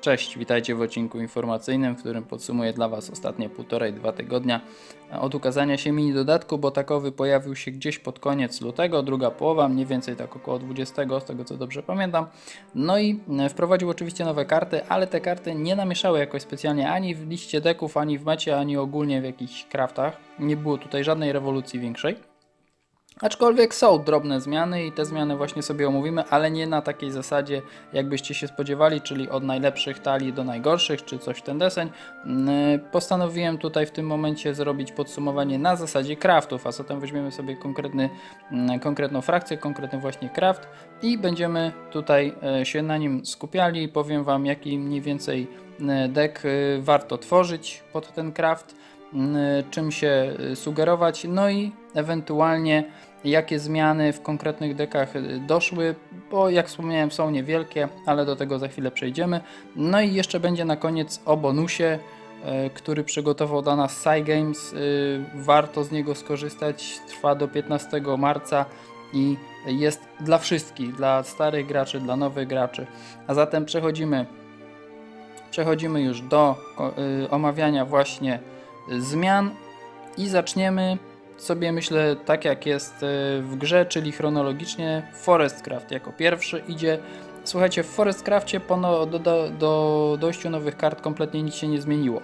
Cześć, witajcie w odcinku informacyjnym, w którym podsumuję dla Was ostatnie półtorej, dwa tygodnia od ukazania się mini dodatku, bo takowy pojawił się gdzieś pod koniec lutego, druga połowa, mniej więcej tak około 20, z tego co dobrze pamiętam. No i e, wprowadził oczywiście nowe karty, ale te karty nie namieszały jakoś specjalnie ani w liście deków, ani w mecie, ani ogólnie w jakichś craftach. Nie było tutaj żadnej rewolucji większej. Aczkolwiek są drobne zmiany i te zmiany właśnie sobie omówimy, ale nie na takiej zasadzie, jakbyście się spodziewali, czyli od najlepszych talii do najgorszych, czy coś w ten deseń. Mm, Postanowiłem tutaj w tym momencie zrobić podsumowanie na zasadzie craftów, a zatem weźmiemy sobie konkretny, mm, konkretną frakcję, konkretny właśnie craft i będziemy tutaj e, się na nim skupiali. Powiem Wam, jaki mniej więcej e, deck e, warto tworzyć pod ten craft czym się sugerować, no i ewentualnie jakie zmiany w konkretnych dekach y, doszły, bo jak wspomniałem są niewielkie, ale do tego za chwilę przejdziemy. No i jeszcze będzie na koniec o bonusie, y, który przygotował dla nas Cygames. Y, Warto z niego skorzystać, trwa do 15 marca i jest dla wszystkich, dla starych graczy, dla nowych graczy. A zatem przechodzimy przechodzimy już do omawiania właśnie zmian i zaczniemy sobie myślę tak jak jest y, w grze, czyli chronologicznie Forestcraft jako pierwszy idzie. Słuchajcie, w Forestcrafcie po no, do, do, do dojściu nowych kart kompletnie nic się nie zmieniło.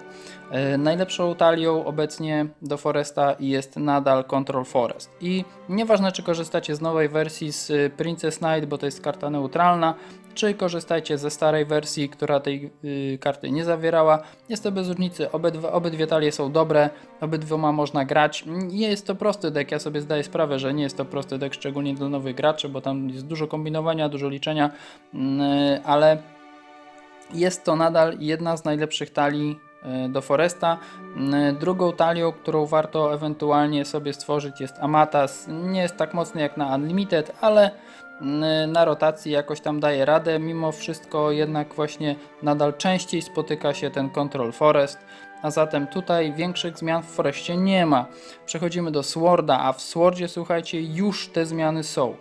E, Najlepszą talią obecnie do Foresta jest nadal Control Forest. I nieważne czy korzystacie z nowej wersji z y, Princess Knight, bo to jest karta neutralna, czy korzystajcie ze starej wersji, która tej y, karty nie zawierała. Jest to bez różnicy, obydwa, obydwie talie są dobre, obydwoma można grać. Nie jest to prosty deck, ja sobie zdaję sprawę, że nie jest to prosty deck, szczególnie dla nowych graczy, bo tam jest dużo kombinowania, dużo liczenia, mm, ale jest to nadal jedna z najlepszych talii e, do Foresta. Mm, Drugą talią, którą warto ewentualnie sobie stworzyć jest Amatas. Nie jest tak mocny jak na Unlimited, ale na rotacji jakoś tam daje radę. Mimo wszystko jednak właśnie nadal częściej spotyka się ten Control Forest. A zatem tutaj większych zmian w Forestie nie ma. Przechodzimy do Sworda, a w Swordzie słuchajcie już te zmiany są.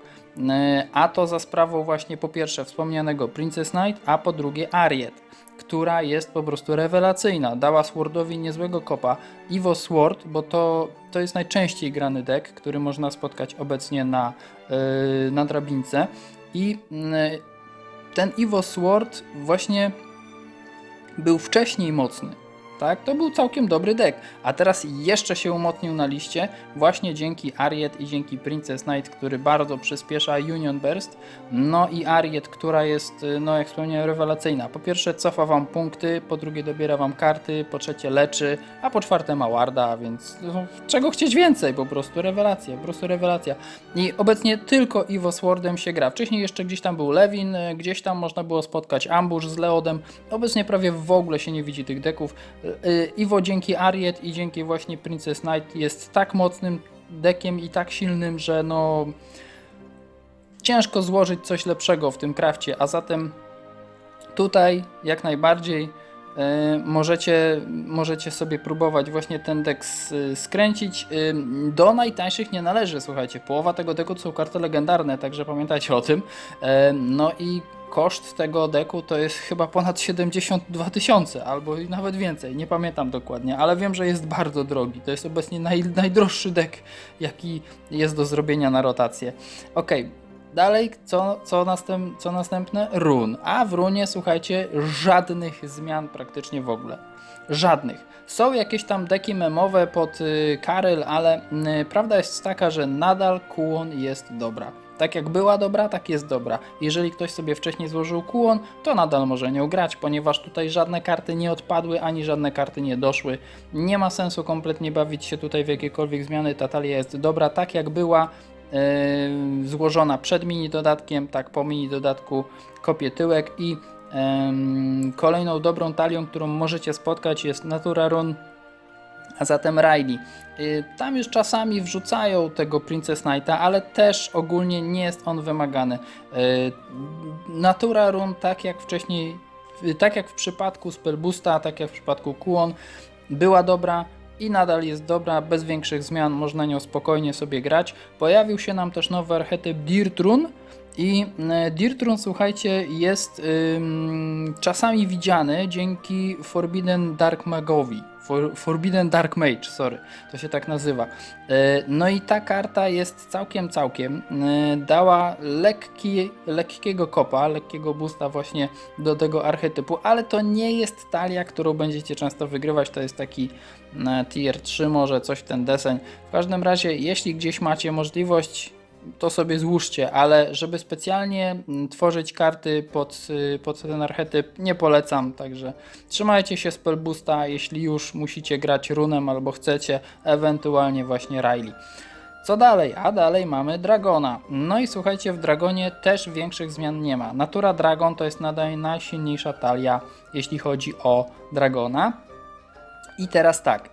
E, A to za sprawą właśnie po pierwsze wspomnianego Princess Knight, a po drugie Ariet, która jest po prostu rewelacyjna. Dała Swordowi niezłego kopa. Evo Sword, bo to, to jest najczęściej grany deck, który można spotkać obecnie na, yy, na drabince. I yy, ten Evo Sword właśnie był wcześniej mocny. Tak, to był całkiem dobry deck, a teraz jeszcze się umocnił na liście właśnie dzięki Ariet i dzięki Princess Knight, który bardzo przyspiesza Union Burst. No i Ariet, która jest, y, no jak wspomniałem, rewelacyjna. Po pierwsze cofa wam punkty, po drugie dobiera wam karty, po trzecie leczy, a po czwarte ma warda, więc no, czego chcieć więcej, po prostu rewelacja, po prostu rewelacja. I obecnie tylko Iwo Swordem się gra. Wcześniej jeszcze gdzieś tam był Lewin, y, gdzieś tam można było spotkać Ambush z Leodem. Obecnie prawie w ogóle się nie widzi tych deków. Y, Iwo dzięki Ariet i dzięki właśnie Princess Knight jest tak mocnym dekiem i tak silnym, że no ciężko złożyć coś lepszego w tym krafcie, a zatem tutaj jak najbardziej e, możecie, możecie sobie próbować właśnie ten deck s- skręcić. Ym, Do najtańszych nie należy, słuchajcie. Połowa tego deku to są karty legendarne, także pamiętajcie o tym. No i koszt tego deku to jest chyba ponad 72 tysiące, albo nawet więcej, nie pamiętam dokładnie, ale wiem, że jest bardzo drogi. To jest obecnie naj, najdroższy deck, jaki jest do zrobienia na rotację. Okej, Dalej, co, co, następ, co następne? Run. A w runie, słuchajcie, żadnych zmian praktycznie w ogóle. Żadnych. Są jakieś tam deki memowe pod y, Karyl, ale y, prawda jest taka, że nadal Kuon jest dobra. Tak jak była dobra, tak jest dobra. Jeżeli ktoś sobie wcześniej złożył Kuon, to nadal może nią grać, ponieważ tutaj żadne karty nie odpadły, ani żadne karty nie doszły. Nie ma sensu kompletnie bawić się tutaj w jakiekolwiek zmiany. Ta talia jest dobra tak jak była. Yy, złożona przed mini dodatkiem, tak po mini dodatku kopię tyłek i em, kolejną dobrą talią, którą możecie spotkać jest Natura Run, a zatem Riley. Yy, tam już czasami wrzucają tego Princess Knighta, ale też ogólnie nie jest on wymagany. Yy, Natura Run, tak jak wcześniej, yy, tak jak w przypadku Spellboosta, tak jak w przypadku Kuon, była dobra i nadal jest dobra, bez większych zmian, można nią spokojnie sobie grać. Pojawił się nam też nowy archetyp Dirtrun I y, Dirtrun, słuchajcie, jest ym, czasami widziany dzięki Forbidden Dark Magowi. For, Forbidden Dark Mage, sorry, to się tak nazywa. Y, no i ta karta jest całkiem, całkiem. y, Dała lekki, lekkiego kopa, lekkiego boosta właśnie do tego archetypu, ale to nie jest talia, którą będziecie często wygrywać. To jest taki e, tier 3, może coś w ten deseń. W każdym razie, jeśli gdzieś macie możliwość to sobie złóżcie, ale żeby specjalnie mm, tworzyć karty pod, y, pod ten archetyp nie polecam, także trzymajcie się spellboosta, jeśli już musicie grać runem albo chcecie, ewentualnie właśnie Riley. Co dalej? A dalej mamy Dragona. No i słuchajcie, w Dragonie też większych zmian nie ma. Natura Dragon to jest nadal najsilniejsza talia, jeśli chodzi o Dragona. I teraz tak.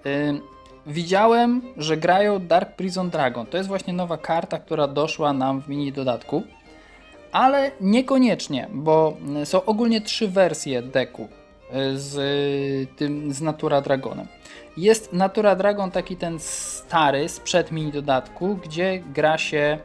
Widziałem, że grają Dark Prison Dragon. To jest właśnie nowa karta, która doszła nam w mini dodatku. Ale niekoniecznie, bo są ogólnie trzy wersje deku y, z y, tym z Natura Dragonem. Jest Natura Dragon taki ten stary sprzed mini dodatku, gdzie gra się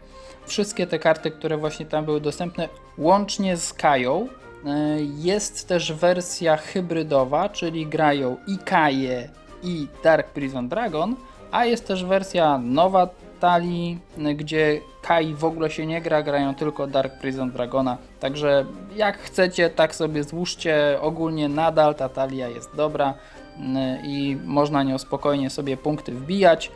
wszystkie te karty, które właśnie tam były dostępne, łącznie z Kają. Y, Jest też wersja hybrydowa, czyli grają i Kaję, i Dark Prison Dragon, a jest też wersja nowa talii, gdzie Kai w ogóle się nie gra, grają tylko Dark Prison Dragona. Także jak chcecie, tak sobie złóżcie. Ogólnie nadal ta talia jest dobra y, i można nią spokojnie sobie punkty wbijać.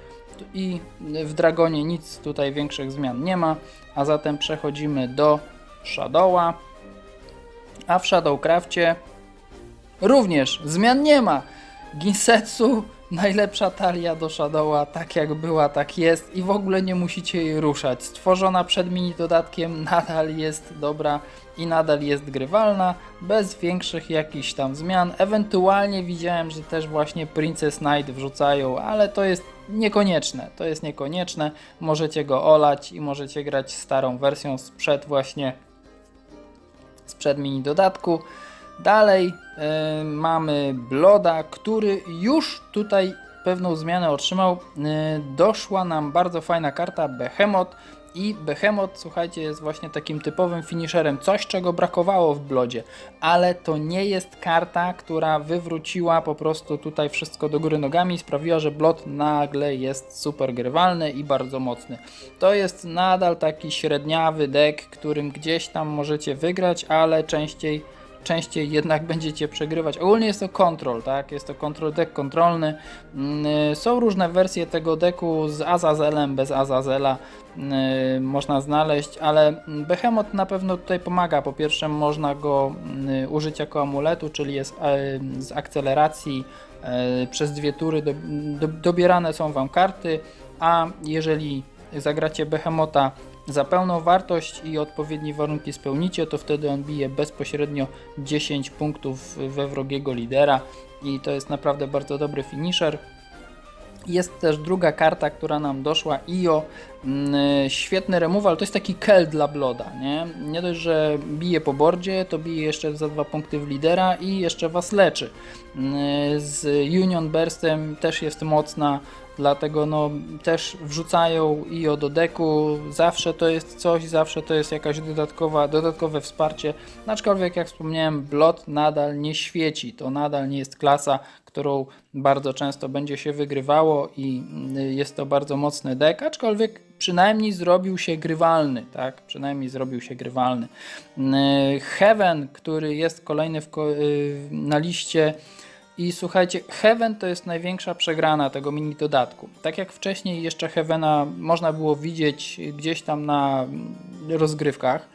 I w Dragonie nic tutaj większych zmian nie ma, a zatem przechodzimy do Shadowa. A w Shadowcrafcie również zmian nie ma. Ginsetsu, najlepsza talia do Shadowa, tak jak była, tak jest i w ogóle nie musicie jej ruszać. Stworzona przed mini dodatkiem nadal jest dobra i nadal jest grywalna, bez większych jakichś tam zmian. Ewentualnie widziałem, że też właśnie Princess Knight wrzucają, ale to jest niekonieczne. To jest niekonieczne. Możecie go olać i możecie grać starą wersją sprzed właśnie sprzed mini dodatku. Dalej e, mamy Bloda, który już tutaj pewną zmianę otrzymał. E, doszła nam bardzo fajna karta Behemoth i Behemoth, słuchajcie, jest właśnie takim typowym finisherem, coś czego brakowało w Blodzie, ale to nie jest karta, która wywróciła po prostu tutaj wszystko do góry nogami i sprawiła, że Blod nagle jest super grywalny i bardzo mocny. To jest nadal taki średniawy deck, którym gdzieś tam możecie wygrać, ale częściej częściej jednak będziecie przegrywać. Ogólnie jest to kontrol, tak? Jest to kontrol, deck kontrolny. Mm, y, Są różne wersje tego deku z Azazelem, bez Azazela y, można znaleźć, ale Behemoth na pewno tutaj pomaga. Po pierwsze można go y, użyć jako amuletu, czyli jest z akceleracji przez dwie tury do, do, dobierane są Wam karty, a jeżeli zagracie Behemota za pełną wartość i odpowiednie warunki spełnicie, to wtedy on bije bezpośrednio 10 punktów we wrogiego lidera i to jest naprawdę bardzo dobry finisher. Jest też druga karta, która nam doszła, IO. Mm, Świetny removal, to jest taki kel dla Bloda, nie? Nie dość, że bije po bordzie, to bije jeszcze za dwa punkty w lidera i jeszcze was leczy. Mm, Z Union Burstem też jest mocna, dlatego no też wrzucają IO do deku, zawsze to jest coś, zawsze to jest jakaś dodatkowa, dodatkowe wsparcie, aczkolwiek jak wspomniałem, Blood nadal nie świeci, to nadal nie jest klasa, którą bardzo często będzie się wygrywało i y, jest to bardzo mocny deck, aczkolwiek przynajmniej zrobił się grywalny, tak? Przynajmniej zrobił się grywalny. Y, Heaven, który jest kolejny y, na liście i słuchajcie, Heaven to jest największa przegrana tego mini dodatku. Tak jak wcześniej jeszcze Heavena można było widzieć gdzieś tam na rozgrywkach,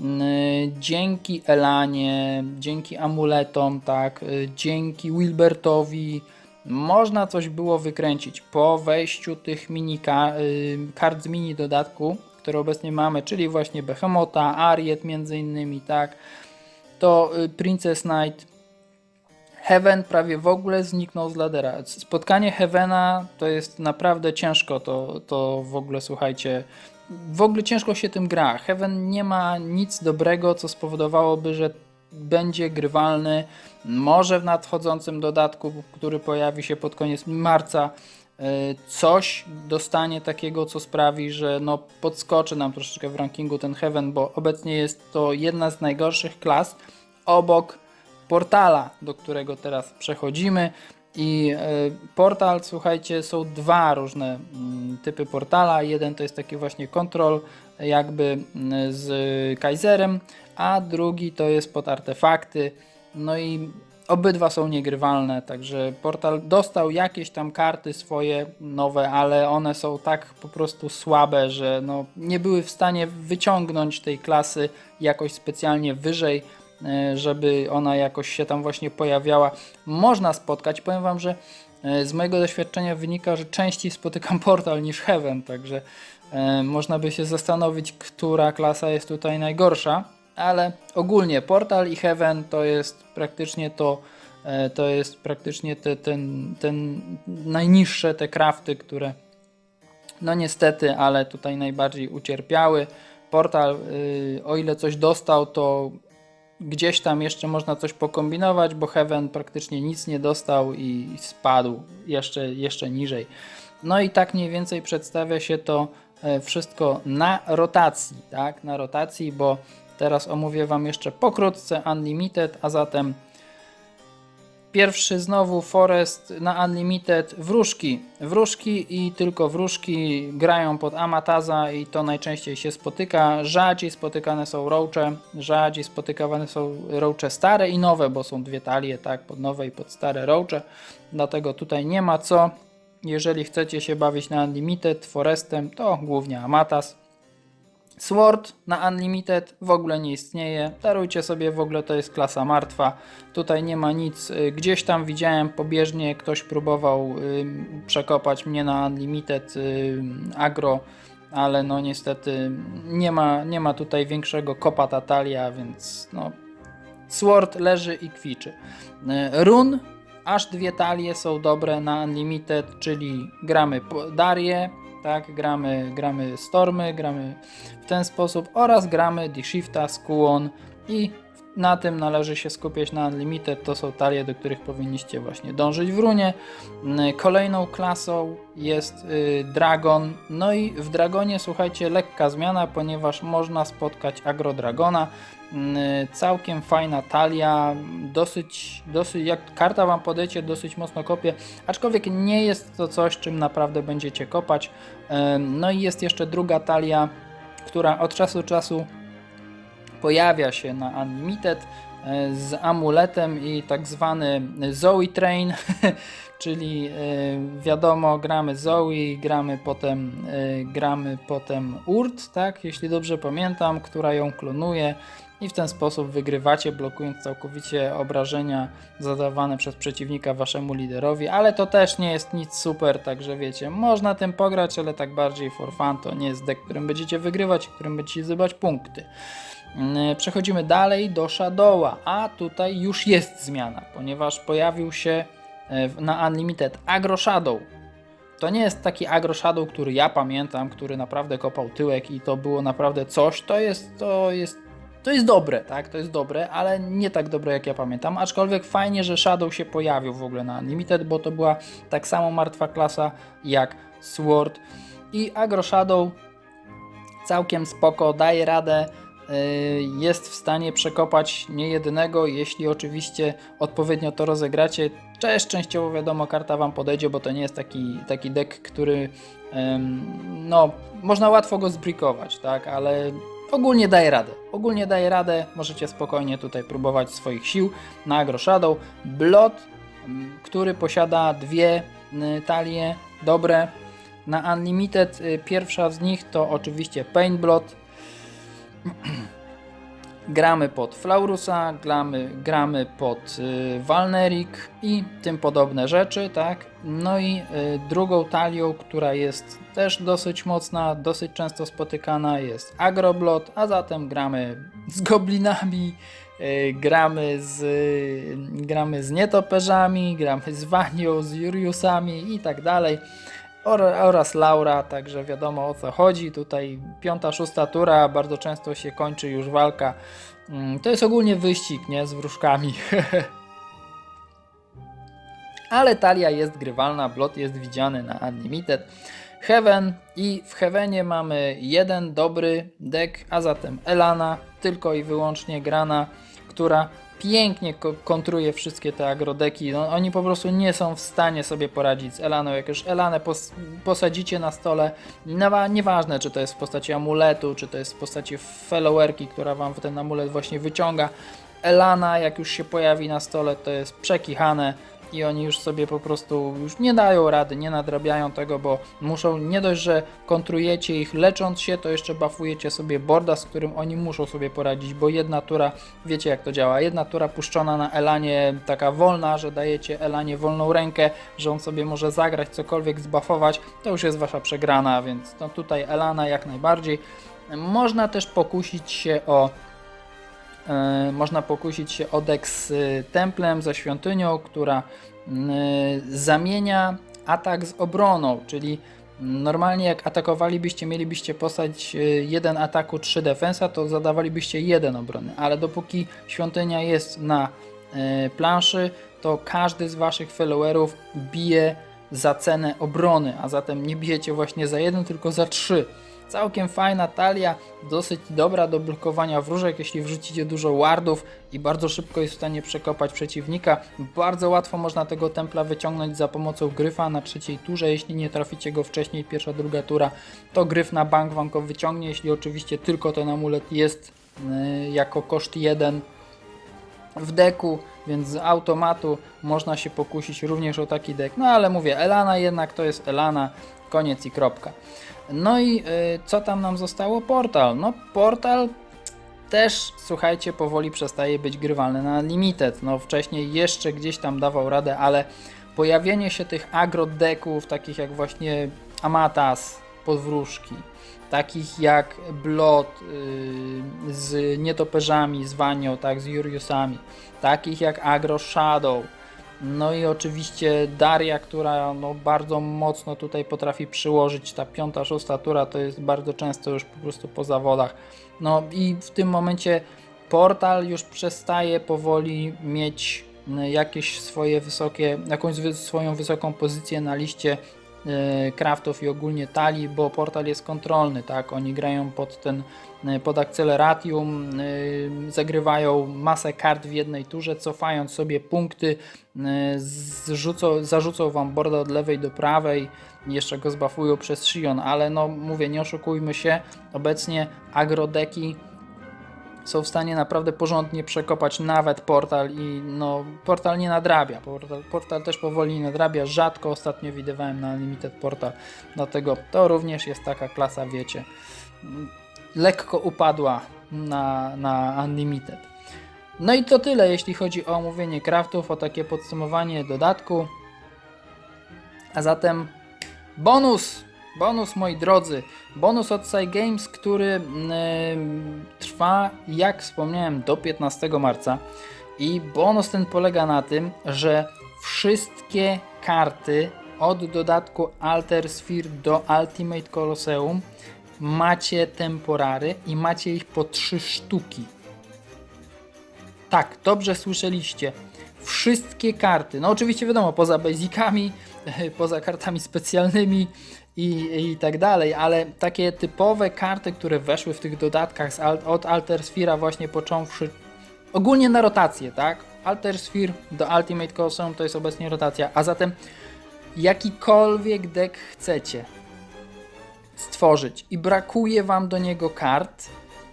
Yy, dzięki Elanie, dzięki amuletom, tak, yy, dzięki Wilbertowi można coś było wykręcić. Po wejściu tych mini yy, kart z mini dodatku, które obecnie mamy, czyli właśnie Behemota, Ariet między innymi, tak, to Princess Knight Heaven prawie w ogóle zniknął z ladera. Spotkanie Heavena to jest naprawdę ciężko, to, to w ogóle słuchajcie, w ogóle ciężko się tym gra. Heaven nie ma nic dobrego, co spowodowałoby, że będzie grywalny. Może w nadchodzącym dodatku, który pojawi się pod koniec marca, coś dostanie takiego, co sprawi, że no podskoczy nam troszeczkę w rankingu ten Heaven, bo obecnie jest to jedna z najgorszych klas obok portala, do którego teraz przechodzimy. I e, portal, słuchajcie, są dwa różne mm, typy portala. Jeden to jest taki właśnie kontrol, jakby mm, z Kaiserem, a drugi to jest pod artefakty. No i obydwa są niegrywalne, także portal dostał jakieś tam karty swoje nowe, ale one są tak po prostu słabe, że no, nie były w stanie wyciągnąć tej klasy jakoś specjalnie wyżej żeby ona jakoś się tam właśnie pojawiała. Można spotkać, powiem Wam, że e, z mojego doświadczenia wynika, że częściej spotykam portal niż Heaven, także e, można by się zastanowić, która klasa jest tutaj najgorsza, ale ogólnie portal i Heaven to jest praktycznie to, to jest praktycznie te, ten, ten najniższe te krafty, które no niestety, ale tutaj najbardziej ucierpiały. Portal, o ile coś dostał, to gdzieś tam jeszcze można coś pokombinować, bo Heaven praktycznie nic nie dostał i spadł jeszcze, jeszcze niżej. No i tak mniej więcej przedstawia się to e, wszystko na rotacji, tak? Na rotacji, bo teraz omówię Wam jeszcze pokrótce Unlimited, a zatem Pierwszy znowu Forest na Unlimited wróżki. Wróżki i tylko wróżki grają pod Amataza i to najczęściej się spotyka. Rzadziej spotykane są roache, rzadziej spotykawane są roache stare i nowe, bo są dwie talie, tak, pod nowe i pod stare roache. Dlatego tutaj nie ma co. Jeżeli chcecie się bawić na Unlimited Forestem, to głównie Amataz. Sword na Unlimited w ogóle nie istnieje. Darujcie sobie, w ogóle to jest klasa martwa. Tutaj nie ma nic. Y, gdzieś tam widziałem pobieżnie, ktoś próbował y, przekopać mnie na Unlimited y, agro, ale no niestety nie ma, nie ma tutaj większego kopa Tatalia, więc no Sword leży i kwiczy. Run aż dwie talie są dobre na Unlimited, czyli gramy Darię, tak, gramy, gramy Stormy, gramy w ten sposób oraz gramy D-Shifta, Skuon i na tym należy się skupiać na Unlimited, to są talie, do których powinniście właśnie dążyć w runie. Mm, kolejną klasą jest y, Dragon, no i w Dragonie słuchajcie, lekka zmiana, ponieważ można spotkać Agro Dragona, całkiem fajna talia, dosyć, dosyć, jak karta Wam podejdzie, dosyć mocno kopie, aczkolwiek nie jest to coś, czym naprawdę będziecie kopać. No i jest jeszcze druga talia, która od czasu do czasu pojawia się na Unlimited z amuletem i tak zwany Zoe Train, czyli e, wiadomo, gramy Zoe, gramy potem, e, gramy potem Urt, tak, jeśli dobrze pamiętam, która ją klonuje i w ten sposób wygrywacie, blokując całkowicie obrażenia zadawane przez przeciwnika waszemu liderowi, ale to też nie jest nic super, także wiecie, można tym pograć, ale tak bardziej for fun, to nie jest deck, którym będziecie wygrywać, którym będziecie zdobywać punkty. Mm, przechodzimy dalej do Shadowa, a tutaj już jest zmiana, ponieważ pojawił się e, na Unlimited Agro Shadow. To nie jest taki Agro Shadow, który ja pamiętam, który naprawdę kopał tyłek i to było naprawdę coś. To jest, to jest, to jest dobre, tak? To jest dobre, ale nie tak dobre jak ja pamiętam. Aczkolwiek fajnie, że Shadow się pojawił w ogóle na Unlimited, bo to była tak samo martwa klasa jak Sword. I Agro Shadow całkiem spoko, daje radę jest w stanie przekopać niejednego, jeśli oczywiście odpowiednio to rozegracie. Cześć, częściowo wiadomo, karta Wam podejdzie, bo to nie jest taki, taki deck, który no, można łatwo go zbrikować, tak, ale ogólnie daje radę. Ogólnie daje radę, możecie spokojnie tutaj próbować swoich sił na Agro Shadow. Blot, który posiada dwie y, talie dobre. Na Unlimited y, pierwsza z nich to oczywiście Paint Blot, gramy pod Flaurusa, gramy, gramy pod y, Walnerik i tym podobne rzeczy, tak? No i y, drugą talią, która jest też dosyć mocna, dosyć często spotykana jest Agroblot, a zatem gramy z goblinami, y, gramy z, gramy z nietoperzami, gramy z Wanią, z Juriusami i tak dalej oraz Laura, także wiadomo o co chodzi. Tutaj piąta, szósta tura, bardzo często się kończy już walka. Mm, to jest ogólnie wyścig, nie? Z wróżkami. ale talia jest grywalna, blot jest widziany na Unlimited. Heaven i w Heavenie mamy jeden dobry deck, a zatem Elana, tylko i wyłącznie grana, która pięknie ko- kontruje wszystkie te agrodeki. No, oni po prostu nie są w stanie sobie poradzić z Elaną. Jak już Elanę pos posadzicie na stole, no, nieważne czy to jest w postaci amuletu, czy to jest w postaci followerki, która wam ten amulet właśnie wyciąga. Elana, jak już się pojawi na stole, to jest przekichane i oni już sobie po prostu już nie dają rady, nie nadrabiają tego, bo muszą nie dość, że kontrujecie ich lecząc się, to jeszcze buffujecie sobie borda, z którym oni muszą sobie poradzić, bo jedna tura, wiecie jak to działa, jedna tura puszczona na Elanie taka wolna, że dajecie Elanie wolną rękę, że on sobie może zagrać, cokolwiek zbuffować, to już jest wasza przegrana, więc no tutaj Elana jak najbardziej. Można też pokusić się o można pokusić się o z templem, ze świątynią, która y, zamienia atak z obroną, czyli normalnie jak atakowalibyście, mielibyście postać y, jeden ataku, 3 defensa, to zadawalibyście jeden obrony, ale dopóki świątynia jest na y, planszy, to każdy z waszych followerów bije za cenę obrony, a zatem nie bijecie właśnie za jeden, tylko za trzy. Całkiem fajna talia, dosyć dobra do blokowania wróżek, jeśli wrzucicie dużo wardów i bardzo szybko jest w stanie przekopać przeciwnika. Bardzo łatwo można tego templa wyciągnąć za pomocą gryfa na trzeciej turze, jeśli nie traficie go wcześniej, pierwsza, druga tura, to gryf na bank wam go wyciągnie, jeśli oczywiście tylko ten amulet jest yy, jako koszt 1 w deku, więc z automatu można się pokusić również o taki dek. No ale mówię, Elana jednak to jest Elana, koniec i kropka. No i y, co tam nam zostało? Portal. No portal też, słuchajcie, powoli przestaje być grywalny na Limited. No wcześniej jeszcze gdzieś tam dawał radę, ale pojawienie się tych agrodeków, takich jak właśnie Amatas, podwróżki, takich jak Blot yy, z nietoperzami, z Wanio, tak, z Juriusami, takich jak Agro Shadow, no i oczywiście Daria, która no, bardzo mocno tutaj potrafi przyłożyć, ta piąta, szósta tura to jest bardzo często już po prostu po zawodach. No i w tym momencie portal już przestaje powoli mieć y, jakieś swoje wysokie, jakąś swoją wysoką pozycję na liście y, craftów i ogólnie talii, bo portal jest kontrolny, tak? Oni grają pod ten, y, pod akceleratium, y, zagrywają masę kart w jednej turze, cofając sobie punkty, zrzucą, zarzucą wam borda od lewej do prawej, jeszcze go zbafują przez Shion, ale no mówię, nie oszukujmy się, obecnie agrodeki są w stanie naprawdę porządnie przekopać nawet portal i no portal nie nadrabia. Portal, portal też powoli nadrabia. Rzadko ostatnio widywałem na Unlimited Portal. Dlatego to również jest taka klasa, wiecie, lekko upadła na, na Unlimited. No i to tyle, jeśli chodzi o omówienie craftów, o takie podsumowanie dodatku. A zatem bonus! Bonus, moi drodzy. Bonus od Games, który mm, trwa, jak wspomniałem, do 15 marca. I bonus ten polega na tym, że wszystkie karty od dodatku Alter Sphere do Ultimate Colosseum macie temporary i macie ich po 3 sztuki. Tak, dobrze słyszeliście. Wszystkie karty, no oczywiście wiadomo, poza basicami, poza kartami specjalnymi i, i tak dalej, ale takie typowe karty, które weszły w tych dodatkach z, od Alter właśnie począwszy ogólnie na rotację, tak? Alter Sphere do Ultimate Colosseum to jest obecnie rotacja, a zatem jakikolwiek deck chcecie stworzyć i brakuje wam do niego kart,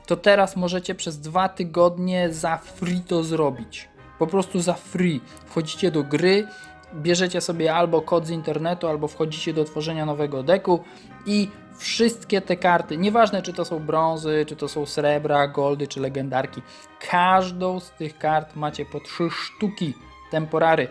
to teraz możecie przez dwa tygodnie za free to zrobić. Po prostu za free. Wchodzicie do gry, bierzecie sobie albo kod z internetu, albo wchodzicie do tworzenia nowego deku i wszystkie te karty, nieważne czy to są brązy, czy to są srebra, goldy, czy legendarki, każdą z tych kart macie po trzy sztuki temporary.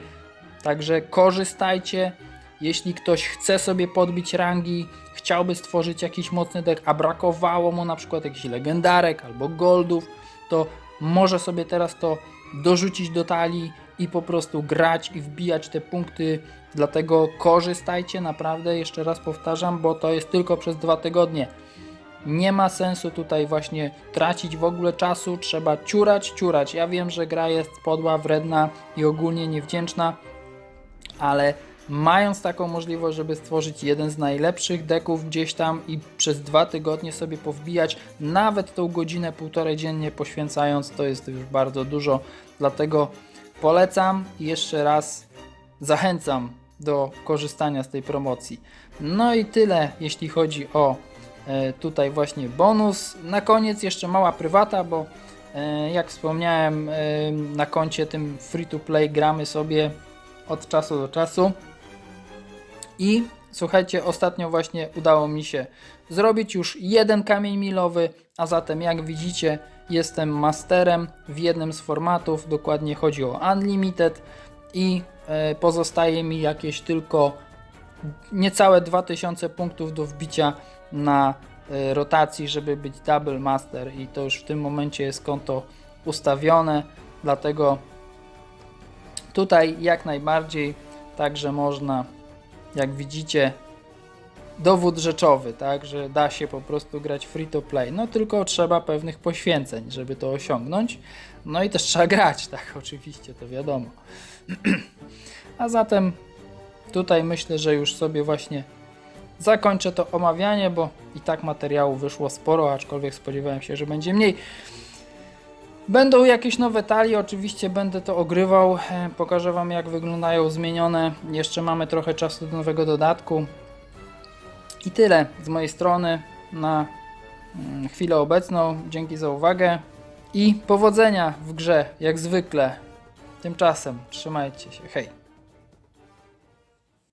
Także korzystajcie. Jeśli ktoś chce sobie podbić rangi, chciałby stworzyć jakiś mocny deck, a brakowało mu na przykład jakichś legendarek albo goldów, to może sobie teraz to dorzucić do talii i po prostu grać i wbijać te punkty. Dlatego korzystajcie naprawdę, jeszcze raz powtarzam, bo to jest tylko przez dwa tygodnie. Nie ma sensu tutaj właśnie tracić w ogóle czasu, trzeba ciurać, ciurać. Ja wiem, że gra jest podła, wredna i ogólnie niewdzięczna, ale mając taką możliwość, żeby stworzyć jeden z najlepszych deków gdzieś tam i przez dwa tygodnie sobie powbijać, nawet tą godzinę, półtorej dziennie poświęcając, to jest już bardzo dużo. Dlatego polecam i jeszcze raz zachęcam do korzystania z tej promocji. No i tyle, jeśli chodzi o e, tutaj właśnie bonus. Na koniec jeszcze mała prywata, bo e, jak wspomniałem, e, na koncie tym free to play gramy sobie od czasu do czasu. I słuchajcie, ostatnio właśnie udało mi się zrobić już jeden kamień milowy, a zatem jak widzicie, jestem masterem w jednym z formatów, dokładnie chodzi o Unlimited i e, pozostaje mi jakieś tylko niecałe 2000 punktów do wbicia na e, rotacji, żeby być double master i to już w tym momencie jest konto ustawione, dlatego tutaj jak najbardziej także można, jak widzicie, dowód rzeczowy, tak, że da się po prostu grać free to play. No tylko trzeba pewnych poświęceń, żeby to osiągnąć. No i też trzeba grać, tak, oczywiście, to wiadomo. A zatem tutaj myślę, że już sobie właśnie zakończę to omawianie, bo i tak materiału wyszło sporo, aczkolwiek spodziewałem się, że będzie mniej. Będą jakieś nowe talie, oczywiście będę to ogrywał, e, pokażę Wam jak wyglądają zmienione. Jeszcze mamy trochę czasu do nowego dodatku. I tyle z mojej strony na mm, chwilę obecną. Dzięki za uwagę i powodzenia w grze, jak zwykle. Tymczasem trzymajcie się, hej.